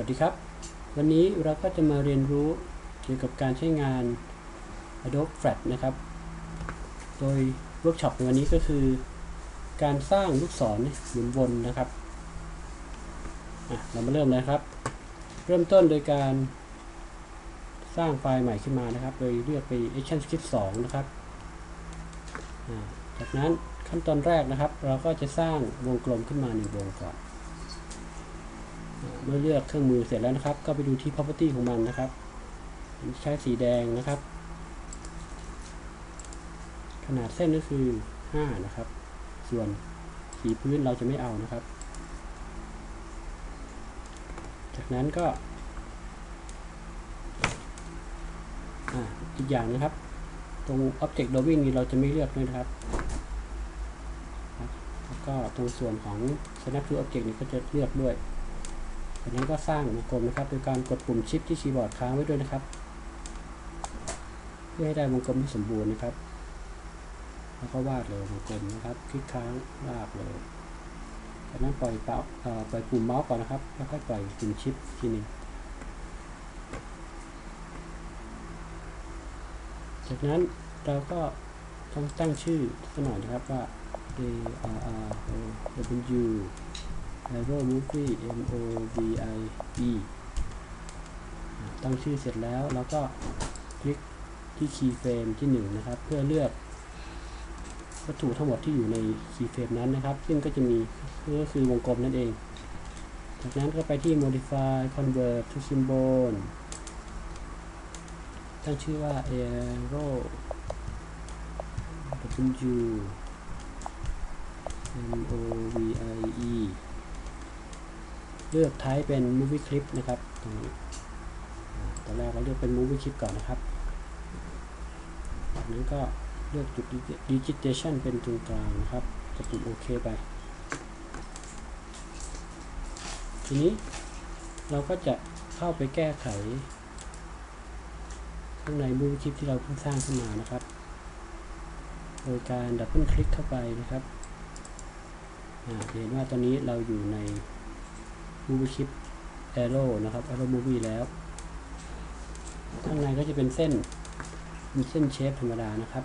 วัสดีครับ วันนี้เราก็จะมาเรียนรู้เกี่ยวกับการใช้งาน Adobe Flash นะครับ โดยเวิร์กช็อปในวันนี้ก็คือ การสร้างลูกศรหมุนวนนะครับเรามาเริ่มเลยครับ เริ่มต้นโดยการสร้างไฟล์ใหม่ขึ้นมานะครับ โดยเลือกไป Action Script 2 นะครับจากนั้นขั้นตอนแรกนะครับ เราก็จะสร้างวงกลมขึ้นมาหนึ่งวงก่อน เมื่อเลือกเครื่องมือเสร็จแล้วนะครับ ก็ไปดูที่ property ของมันนะครับ ใช้สีแดงนะครับ ขนาดเส้นก็คือ 5 นะครับ ส่วนสีพื้นเราจะไม่เอานะครับ จากนั้นก็ออีกอย่างนะครับ ตรง Object Drawing นี้เราจะไม่เลือกด้วยนะครับ แล้วก็ตรงส่วนของ Snap to Object นี้ก็จะเลือกด้วย จากนั้นก็สร้างวงกลมนะครับ โดยการกดปุ่มชิปที่คีย์บอร์ดค้างไว้ด้วยนะครับ เพื่อให้ได้วงกลมที่สมบูรณ์นะครับ แล้วก็วาดเลยวงกลมนะครับ คลิกค้างลากเลยจากนั้นปล่อยเป้าปล่อยปุ่มเมาส์ก่อนนะครับ แล้วค่อยปล่อยปุ่มชิปทีหนึงจากนั้นเราก็ต้องตั้งชื่อสักหน่อยนะครับว่า A R R O W Arrow Movie M O V I E ตั้งชื่อเสร็จแล้วเราก็คลิกที่คีย์เฟรมที่ 1 นะครับ เพื่อเลือกวัตถุทั้งหมดที่อยู่ในคีย์เฟรมนั้นนะครับ ซึ่งก็จะมีก็คือวงกลมนั่นเอง จากนั้นก็ไปที่ modify convert to symbol ตั้งชื่อว่า arrow w m o v i e เลือก type เป็น movie clip นะครับตรงนี้ตอนแรกเราเลือกเป็น movie clip ก่อนนะครับจากนั้ก็เลือกจุด digitation เป็นตรงกลางนะครับกดปุ่มโอเคไป ทีนี้เราก็จะเข้าไปแก้ไข ข้างใน movie clip ที่เราเพิ่งสร้างขึ้นมานะครับ โดยการดับเบิลคลิกเข้าไปนะครับเห็นว่าตอนนี้เราอยู่ใน Movie Clip Arrow นะครับ Arrow Movie แล้ว ข้างในก็จะเป็นเส้นเป็นเส้นเชฟธรรมดานะครับ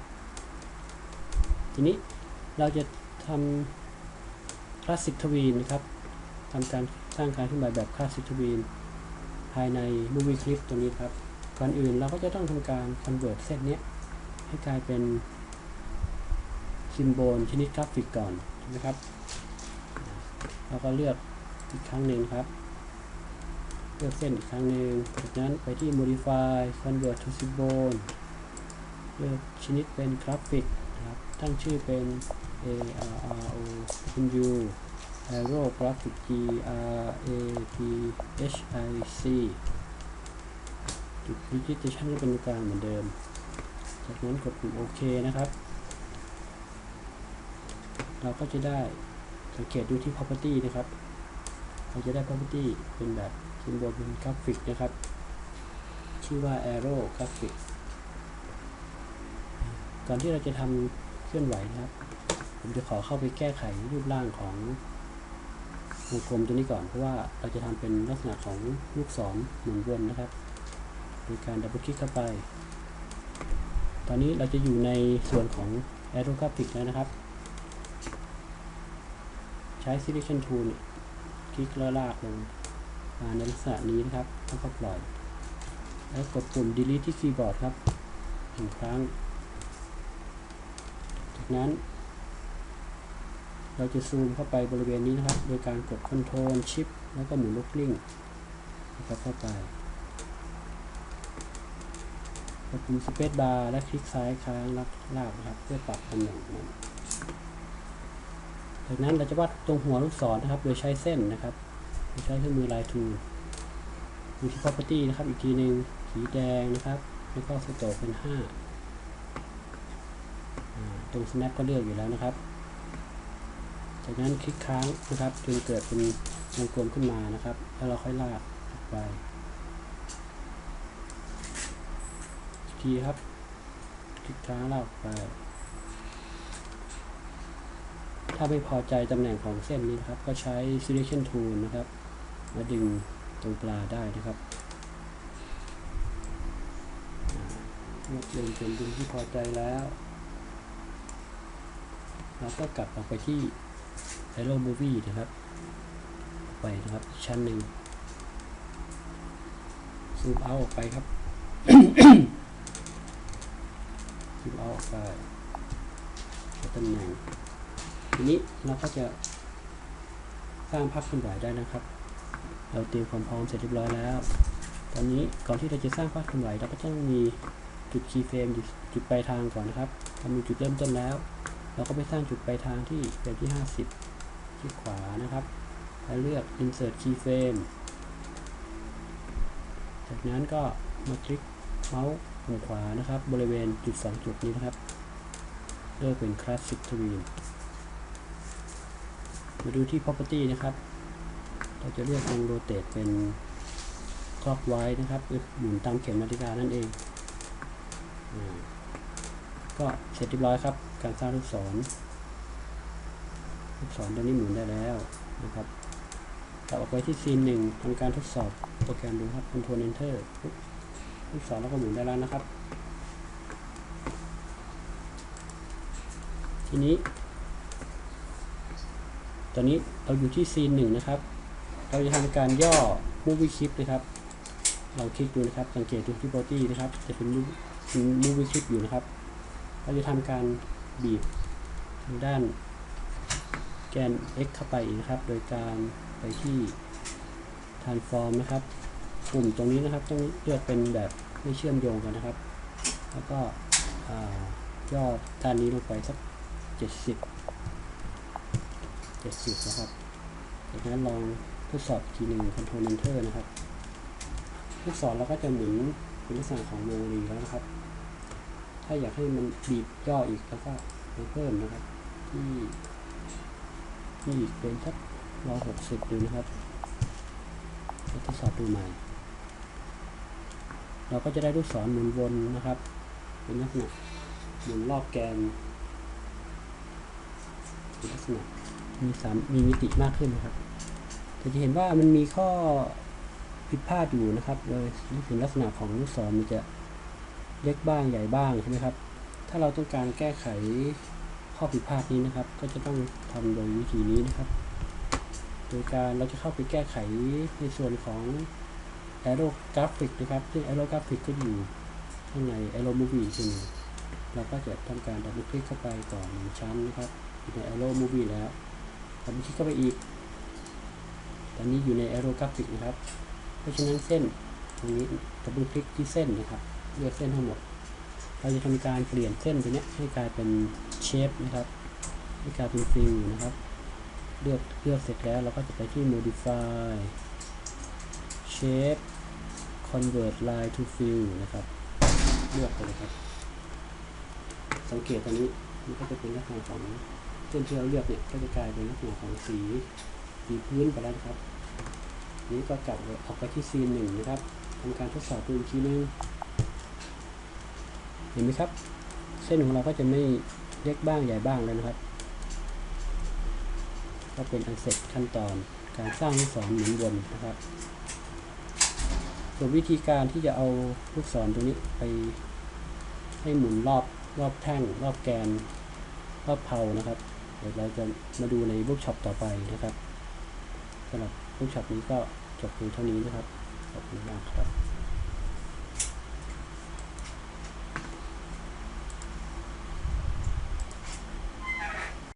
ทีนี้เราจะทำคลาสสิกทวีนนะครับทำการสร้างการขึ้นมาแบบคลาสสิกทวีนภายใน Movie Clip ตรงนี้ครับก่อนอื่นเราก็จะต้องทำการ convert เส้นนี้ให้กลายเป็นซิมโบลชนิดกราฟิกก่อนนะครับ แล้วก็เลือก อีกครั้งหนึ่งครับ เลือกเส้นอีกครั้งหนึ่งจากนั้นไปที่ modify convert to symbol เลือกชนิดเป็นกราฟิกนะครับ ตั้งชื่อเป็น a r r o u arrow graphic g r a p h i c จุด digitation ก็เป็นกลางเหมือนเดิม จากนั้นกดปุ่มโอเคนะครับ เราก็จะได้สังเกตดูที่ property นะครับ เราจะได้ property เป็นแบบซิมโบลเป็นกราฟิกนะครับ ชื่อว่า arrow graphic ก่อนที่เราจะทำเคลื่อนไหวนะครับ ผมจะขอเข้าไปแก้ไขรูปร่างของวงกลมตัวนี้ก่อนเพราะว่าเราจะทำเป็นลักษณะของลูกศรหมุนวนนะครับ โดยการดับเบิลคลิกเข้าไป ตอนนี้เราจะอยู่ในส่วนของ arrow graphic แล้วนะครับ ใช้ selection tool คลิกแล้วลากลงมาในลักษณะนี้นะครับแล้วก็ปล่อย แล้วกดปุ่ม delete ที่คีย์บอร์ดครับหนึ่งครั้ง จากนั้น เราจะซูมเข้าไปบริเวณนี้นะครับ โดยการกด Ctrl Shift แล้วก็หมุนลูกกลิ้งนะครับเข้าไปกดปุ่ม Space Bar และคลิกซ้ายค้างลากลากนะครับ เพื่อปรับตำแหน่งมัน จากนั้นเราจะวาดตรงหัวลูกศรนะครับ โดยใช้เส้นนะครับโดยใช้เครื่องมือ Line Tool ดูที่ Property นะครับ อีกทีหนึ่งสีแดงนะครับ แล้วก็สโตกเป็น5ตรง Snap ก็เลือกอยู่แล้วนะครับ จากนั้นคลิกค้างนะครับจนเกิดเป็นวงกลมขึ้นมานะครับ แล้วเราค่อยลากออกไปทีครับคลิกค้างลากออกไป ถ้าไม่พอใจตำแหน่งของเส้นนี้นครับ ก็ใช้ selection tool นะครับ มาดึงตรงปลาได้นะครับเมื่อเปลี่ยนเป็นดุลที่พอใจแล้วเราก็กลับออกไปที่ Aero Movie นะครับ ไปนะครับชั้นหนึ่งซูมเอาออกไปครับซูมเอาออกไปตำแหน่ง ทีนี้เราก็จะสร้างภาพเคลื่อนไหวได้นะครับ เราเตรียมความพร้อมเสร็จเรียบร้อยแล้ว ตอนนี้ก่อนที่เราจะสร้างภาพเคลื่อนไหวเราก็ต้องมีจุดคีย์เฟรมจุดปลายทางก่อนนะครับเรามีจุดเริ่มต้นแล้ว เราก็ไปสร้างจุดปลายทางที่เฟรมที่ 50 ที่ขวานะครับ แล้วเลือก insert keyframe จากนั้นก็มาคลิกเมาส์ขวานะครับ บริเวณจุด 2 จุดนี้นะครับเลือกเป็น classic twin มาดูที่ property นะครับ เราจะเลือกวง rotate เป็น clockwise นะครับหมุนตามเข็มนาฬิกานั่นเองอก็เสร็จเรียบร้อยครับ การสร้างลูกศร ลูกศรตอนนี้หมุนได้แล้วนะครับกลับออกไปที่ซีนหนึ่งทำการทดสอบโปรแกรมดูครับ Ctrl Enter ลูกศรแล้วก็หมุนได้แล้วนะครับ ทีนี้ ตอนนี้เราอยู่ที่ซีนหนึ่งนะครับ เราจะทำการย่อ movie clip นะครับ เราคลิกดูนะครับ สังเกตดูที่ body นะครับ จะเป็น movie clip อยู่นะครับ เราจะทำการบีบทางด้านแกน x เข้าไปนะครับ โดยการไปที่ transform นะครับปุ่มตรงนี้นะครับต้องเลือกเป็นแบบไม่เชื่อมโยงกันนะครับ แล้วก็ย่อด้านนี้ลงไปสัก 70 70นะครับจากนั้นลองทดสอบทีหนึ่ง Ctrl Enter นะครับลูกศรเราก็จะหมุนเป็นลักษณะของวงรีแล้วนะครับ ถ้าอยากให้มันบีบย่ออีกแล้วก็เพิ่มนะครับ ที่ที่เป็นสักร้อยหกสิบดูนะครับแล้วทดสอบดูใหม่ เราก็จะได้ลูกศรหมุนวนนะครับ เป็นลักษณะหมุนรอบแกนเป็นลักษณะ มีสามมีมิติมากขึ้นนะครับแต่จะเห็นว่ามันมีข้อผิดพลาดอยู่นะครับ โดยถึงลักษณะของลูกศรมันจะเล็กบ้างใหญ่บ้างใช่ไหมครับ ถ้าเราต้องการแก้ไขข้อผิดพลาดนี้นะครับ ก็จะต้องทำโดยวิธีนี้นะครับ โดยการเราจะเข้าไปแก้ไขในส่วนของ Aero Graphic นะครับ ซึ่ง Aero Graphic ก็อยู่ข้างใน Aero Movie อีกทีหนึงเราก็จะทำการดับเบิลคลิกเข้าไปก่อนหนึ่งชั้นนะครับใน Aero Movie แล้ว ดับเบิลคลิกเข้าไปอีก ตอนนี้อยู่ใน Aero Graphic นะครับ เพราะฉะนั้นเส้นตรงนี้ดับเบิลคลิกที่เส้นนะครับ เลือกเส้นทั้งหมด เราจะทำการเปลี่ยนเส้นตัวนี้ให้กลายเป็นเชฟนะครับ ให้กลายเป็นฟิลนะครับ เลือกเลือกเสร็จแล้วเราก็จะไปที่ modify shape convert line to fill นะครับ เลือกไปเลยครับ สังเกตตอนนี้มันก็จะเป็นลักษณะของ เส้นที่เราเลือกเนี่ยก็จะกลายเป็นลักษณะของสีสีพื้นไปแล้วครับ นี้ก็กลับออกไปที่ซีนหนึ่งนะครับทำการทดสอบดูอีกทีนึงเห็นไหมครับ เส้นของเราก็จะไม่เล็กบ้างใหญ่บ้างเลยนะครับ ก็เป็นอันเสร็จขั้นตอนการสร้างลูกศรหมุนวนนะครับส่วนวิธีการที่จะเอาลูกศรตัวนี้ไปให้หมุนรอบรอบแท่ง รอบแกน รอบเพานะครับ เดี๋ยวเราจะมาดูในเวิร์กช็อปต่อไปนะครับสำหรับเวิร์กช็อปนี้ก็จบเพียงเท่านี้นะครับขอบคุณมากครับ